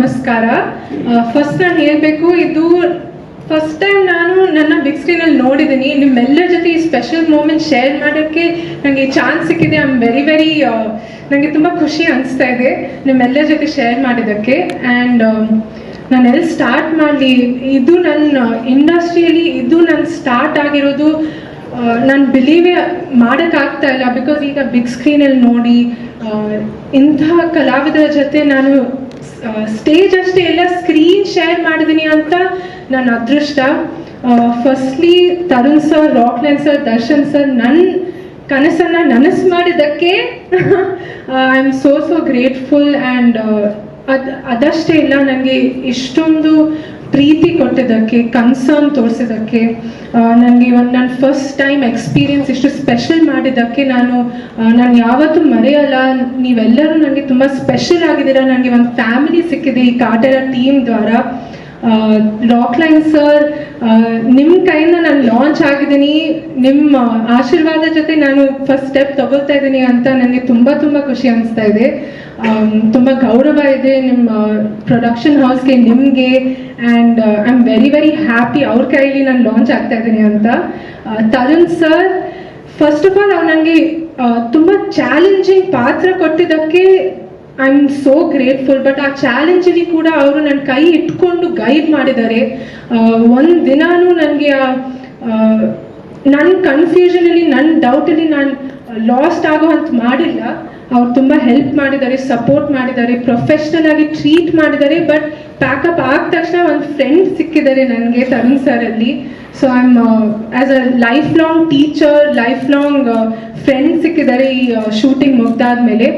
ನಮಸ್ಕಾರ. ಫಸ್ಟ್ ನಾನು ಹೇಳಬೇಕು, ಇದು ಫಸ್ಟ್ ಟೈಮ್ ನಾನು ನನ್ನ ಬಿಗ್ ಸ್ಕ್ರೀನಲ್ಲಿ ನೋಡಿದ್ದೀನಿ ನಿಮ್ಮೆಲ್ಲರ ಜೊತೆ ಈ ಸ್ಪೆಷಲ್ ಮೂಮೆಂಟ್ ಶೇರ್ ಮಾಡೋಕ್ಕೆ ನನಗೆ ಚಾನ್ಸ್ ಸಿಕ್ಕಿದೆ. ಐ ಆಮ್ ವೆರಿ ವೆರಿ ನನಗೆ ತುಂಬ ಖುಷಿ ಅನಿಸ್ತಾ ಇದೆ ನಿಮ್ಮೆಲ್ಲರ ಜೊತೆ ಶೇರ್ ಮಾಡಿದ್ದಕ್ಕೆ. ಆ್ಯಂಡ್ ನಾನು ಎಲ್ಲಿ ಸ್ಟಾರ್ಟ್ ಮಾಡಲಿ, ಇದು ನನ್ನ ಇಂಡಸ್ಟ್ರಿಯಲ್ಲಿ ಇದು ನನ್ನ ಸ್ಟಾರ್ಟ್ ಆಗಿರೋದು ನಾನು ಬಿಲೀವೇ ಮಾಡೋಕ್ಕಾಗ್ತಾ ಇಲ್ಲ. ಬಿಕಾಸ್ ಈಗ ಬಿಗ್ ಸ್ಕ್ರೀನಲ್ಲಿ ನೋಡಿ ಇಂತಹ ಕಲಾವಿದರ ಜೊತೆ ನಾನು ಸ್ಟೇಜ್ ಅಷ್ಟೇ ಎಲ್ಲ ಸ್ಕ್ರೀನ್ ಶೇರ್ ಮಾಡಿದೀನಿ ಅಂತ ನನ್ನ ಅದೃಷ್ಟ. Firstly Tarun sir Rockline sir Darshan sir ನನ್ನ ಕನಸನ್ನ ನನಸು ಮಾಡಿದ್ದಕ್ಕೆ I am so so grateful and ಅದು, ಅದಷ್ಟೇ ಇಲ್ಲ ನನಗೆ ಇಷ್ಟೊಂದು ಪ್ರೀತಿ ಕೊಟ್ಟಿದ್ದಕ್ಕೆ ಕನ್ಸರ್ನ್ ತೋರಿಸಿದ್ದಕ್ಕೆ ನನಗೆ ಒಂದು ನನ್ನ ಫಸ್ಟ್ ಟೈಮ್ ಎಕ್ಸ್ಪೀರಿಯನ್ಸ್ ಇಷ್ಟು ಸ್ಪೆಷಲ್ ಮಾಡಿದ್ದಕ್ಕೆ ನಾನು ನಾನು ಯಾವತ್ತೂ ಮರೆಯಲ್ಲ. ನೀವೆಲ್ಲರೂ ನನಗೆ ತುಂಬ ಸ್ಪೆಷಲ್ ಆಗಿದ್ದೀರಾ. ನನಗೆ ಒಂದು ಫ್ಯಾಮಿಲಿ ಸಿಕ್ಕಿದೆ ಈ ಕಾಟರ ಟೀಮ್ ದ್ವಾರ. ರಾಕ್ ಲೈನ್ ಸರ್ ನಿಮ್ಮ ಕೈಯಿಂದ ನಾನು ಲಾಂಚ್ ಆಗಿದ್ದೀನಿ. ನಿಮ್ಮ ಆಶೀರ್ವಾದ ಜೊತೆ ನಾನು ಫಸ್ಟ್ ಸ್ಟೆಪ್ ತಗೊಳ್ತಾ ಇದ್ದೀನಿ ಅಂತ ನನಗೆ ತುಂಬ ತುಂಬ ಖುಷಿ ಅನಿಸ್ತಾ ಇದೆ. ತುಂಬ ಗೌರವ ಇದೆ ನಿಮ್ಮ ಪ್ರೊಡಕ್ಷನ್ ಹೌಸ್ಗೆ ನಿಮಗೆ. And I am very very happy ಅವ್ರ ಕೈಲಿ ನಾನು ಲಾಂಚ್ ಆಗ್ತಾ ಇದ್ದೀನಿ ಅಂತ. ಆ, Tarun sir first of all ಅವ್ರು ನನಗೆ ತುಂಬ ಚಾಲೆಂಜಿಂಗ್ ಪಾತ್ರ ಕೊಟ್ಟಿದ್ದಕ್ಕೆ I am so grateful but ಆ ಚಾಲೆಂಜಿಗೆ ಕೂಡ ಅವರು ನನ್ನ ಕೈ ಇಟ್ಕೊಂಡು ಗೈಡ್ ಮಾಡಿದ್ದಾರೆ. ಒಂದು ದಿನಾನೂ ನನಗೆ ನನ್ನ ಕನ್ಫ್ಯೂಷನಲ್ಲಿ ನನ್ನ ಡೌಟಲ್ಲಿ ನಾನು ಲಾಸ್ಟ್ ಆಗೋ ಅಂತ ಮಾಡಿಲ್ಲ. ಅವ್ರು ತುಂಬ ಹೆಲ್ಪ್ ಮಾಡಿದ್ದಾರೆ ಸಪೋರ್ಟ್ ಮಾಡಿದ್ದಾರೆ ಪ್ರೊಫೆಷ್ನಲ್ ಆಗಿ ಟ್ರೀಟ್ ಮಾಡಿದ್ದಾರೆ. ಬಟ್ ಪ್ಯಾಕಪ್ ಆದ ತಕ್ಷಣ ಒಂದು ಫ್ರೆಂಡ್ ಸಿಕ್ಕಿದ್ದಾರೆ ನನಗೆ ತರುಣ್ ಸರ್ ಅಲ್ಲಿ. So I am as a life long teacher life long friend ಸಿಕ್ಕಿದ್ದಾರೆ ಈ ಶೂಟಿಂಗ್ ಮುಗ್ದಾದ್ಮೇಲೆ.